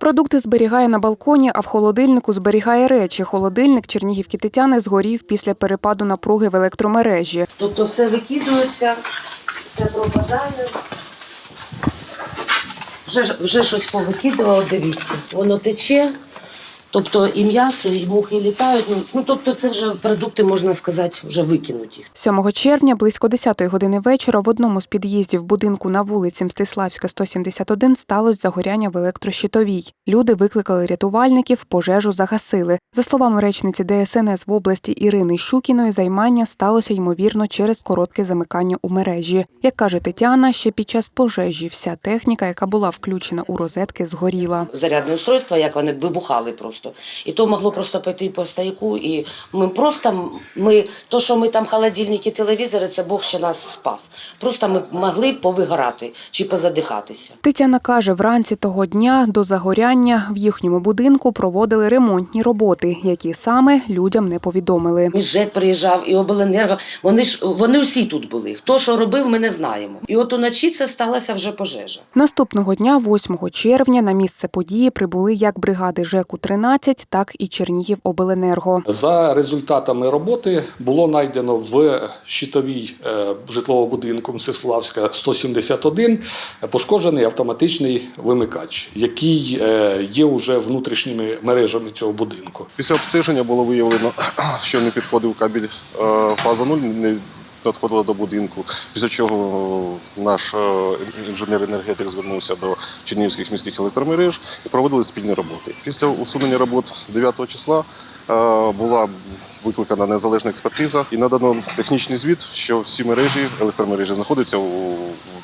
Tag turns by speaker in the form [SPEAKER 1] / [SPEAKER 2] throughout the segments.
[SPEAKER 1] Продукти зберігає на балконі, а в холодильнику зберігає речі. Холодильник Чернігівки Тетяни згорів після перепаду напруги в електромережі.
[SPEAKER 2] Тобто все викидується, все пропадає. Вже, вже щось повикидувало, дивіться. Воно тече, тобто і м'ясо, і мухи літають. Ну, ну тобто це вже продукти, можна сказати, вже викинуті.
[SPEAKER 1] 7 червня близько 10 години вечора в одному з під'їздів будинку на вулиці Мстиславська, 171 сталося загоряння в електрощитовій. Люди викликали рятувальників, пожежу загасили. За словами речниці ДСНС в області Ірини Щукіної, займання сталося ймовірно через коротке замикання у мережі. Як каже Тетяна, ще під час пожежі вся техніка, яка була включена у розетки, згоріла.
[SPEAKER 2] Зарядне устройство, як вони вибухали просто. І то могло просто пойти по стояку. І ми просто, ми, то, що ми там холодильники, телевізори, це Бог ще нас спас. Просто ми могли повигорати чи позадихатися.
[SPEAKER 1] Тетяна каже, вранці того дня до загоряння в їхньому будинку проводили ремонтні роботи, які саме людям не повідомили.
[SPEAKER 2] Міжжет приїжджав, і обленерго. Вони ж вони всі тут були. Хто що робив, ми не знаємо. І от уночі це сталася вже пожежа.
[SPEAKER 1] Наступного дня, 8 червня, на місце події прибули як бригади ЖЕКу 13, так і Чернігівобленерго.
[SPEAKER 3] За результатами роботи було знайдено в щитовій е, житлового будинку Мсиславська 171 пошкоджений автоматичний вимикач, який е, є вже внутрішніми мережами цього будинку.
[SPEAKER 4] Після обстеження було виявлено, що не підходив кабель е, фаза 0, не надходила до будинку. Після чого наш е, інженер-енергетик звернувся до Чернігівських міських електромереж і проводили спільні роботи. Після усунення робот 9 числа е, була викликана незалежна експертиза і надано технічний звіт, що всі мережі, електромережі знаходяться у,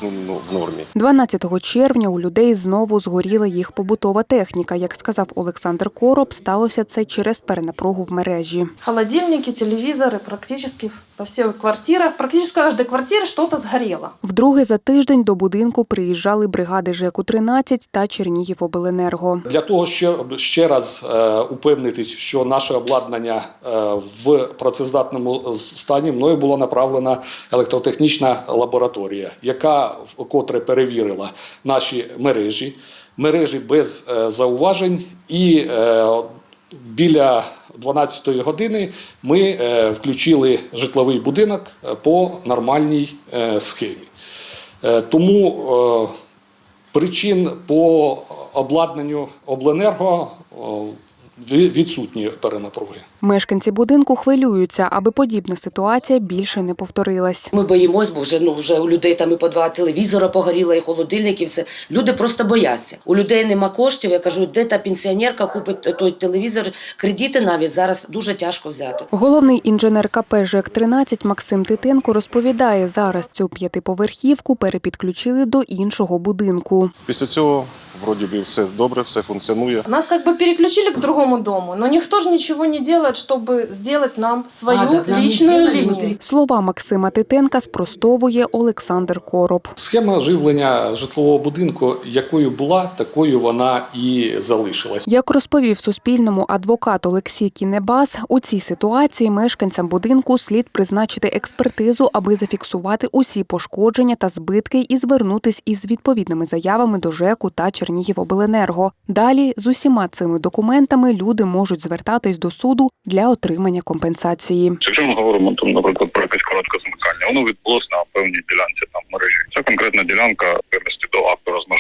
[SPEAKER 4] в, ну, в нормі.
[SPEAKER 1] 12 червня у людей знову згоріла їх побутова техніка. Як сказав Олександр Короб, сталося це через перенапругу в мережі.
[SPEAKER 5] Холодильники, телевизоры практически во всех квартирах, практически в каждой квартире что-то сгорело.
[SPEAKER 1] Вдруге за тиждень до будинку приїжджали бригади ЖЕКу 13 та Чернігівобленерго.
[SPEAKER 3] Для того, щоб ще раз е, упевнитись, що наше обладнання е, в працездатному стані, мною була направлена електротехнічна лабораторія, яка вкотре перевірила наші мережі, мережі без е, зауважень, і біля 12-ї години ми е, включили житловий будинок е, по нормальній е, схемі. Тому Причин по обладнанню обленерго відсутні перенапруги.
[SPEAKER 1] Мешканці будинку хвилюються, аби подібна ситуація більше не повторилась.
[SPEAKER 2] Ми боїмось, бо вже ну вже у людей там і по два телевізора погоріло, і холодильники, і все. Люди просто бояться. У людей нема коштів. Я кажу, де та пенсіонерка купить той телевізор, кредити навіть зараз дуже тяжко взяти.
[SPEAKER 1] Головний інженер КП ЖЕК-13 Максим Титенко розповідає, зараз цю п'ятиповерхівку перепідключили до іншого будинку.
[SPEAKER 4] Після цього, вроді би, все добре, все функціонує.
[SPEAKER 5] Нас как бы переключили к другому дому, но никто же ничего не делает, чтобы сделать нам свою
[SPEAKER 2] А, нам
[SPEAKER 5] личную линию.
[SPEAKER 1] Слова Максима Титенка спростовує Олександр Короб.
[SPEAKER 3] Схема живлення житлового будинку, якою була, такою вона і залишилась.
[SPEAKER 1] Як розповів Суспільному адвокат Олексій Кінебас, у цій ситуації мешканцям будинку слід призначити експертизу, аби зафіксувати усі пошкодження та збитки і звернутись із відповідними заявами до ЖЕКу та Чернігівобленерго. Далі з усіма цими документами люди можуть звертатись до суду для отримання компенсації.
[SPEAKER 6] Якщо ми говоримо там, наприклад, про якесь коротке замикання, воно відбулося на певній ділянці там мережі. Ця конкретна ділянка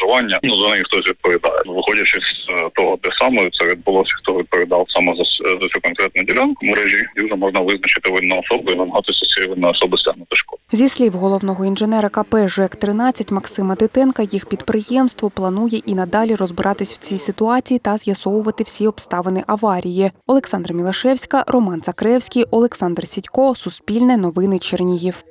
[SPEAKER 6] розмежування. Ну за неї хтось відповідає. Виходячи з е, того, де саме це відбулося, хто відповідав саме за, за цю конкретну ділянку мережі, і вже можна визначити винну особу і намагатися цієї винної особи стягнути шкоду.
[SPEAKER 1] Зі слів головного інженера КП ЖЕК-13 Максима Титенка, їх підприємство планує і надалі розбиратись в цій ситуації та з'ясовувати всі обставини аварії. Олександра Мілашевська, Роман Закревський, Олександр Сідько, Суспільне новини Чернігів.